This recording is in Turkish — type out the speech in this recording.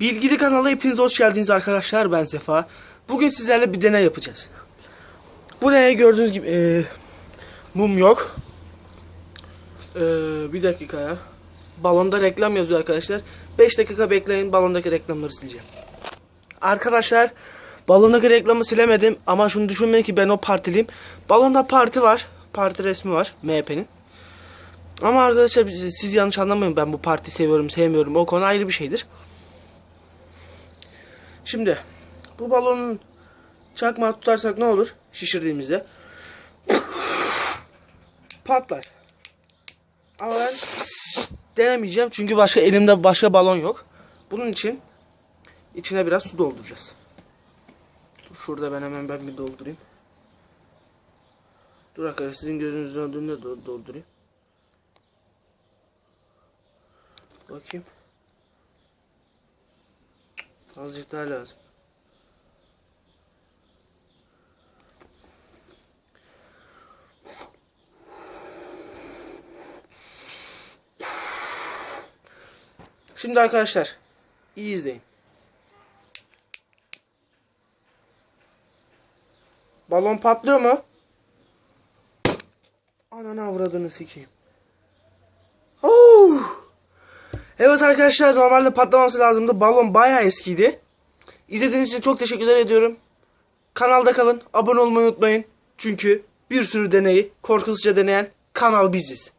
Bilgili kanala hepiniz hoş geldiniz arkadaşlar. Ben Sefa. Bugün sizlerle bir deney yapacağız. Bu deney gördüğünüz gibi eee, mum yok. Eee, bir dakikaya. Balonda reklam yazıyor arkadaşlar. 5 dakika bekleyin. Balondaki reklamları sileceğim. Arkadaşlar balondaki reklamı silemedim ama şunu düşünmeyin ki ben o partiliyim. Balonda parti var. Parti resmi var MHP'nin. Ama arkadaşlar siz, yanlış anlamayın ben bu parti seviyorum sevmiyorum o konu ayrı bir şeydir. Şimdi bu balonun çakmağı tutarsak ne olur şişirdiğimizde? Patlar. Ama ben denemeyeceğim çünkü başka elimde başka balon yok. Bunun için içine biraz su dolduracağız. Dur şurada ben hemen ben bir doldurayım. Dur arkadaşlar sizin gözünüzün önünde do- doldurayım. Bakayım. Azıcık daha lazım. Şimdi arkadaşlar iyi izleyin. Balon patlıyor mu? Ananı avradını sikeyim. Evet arkadaşlar normalde patlaması lazımdı. Balon bayağı eskiydi. İzlediğiniz için çok teşekkürler ediyorum. Kanalda kalın. Abone olmayı unutmayın. Çünkü bir sürü deneyi korkusuzca deneyen kanal biziz.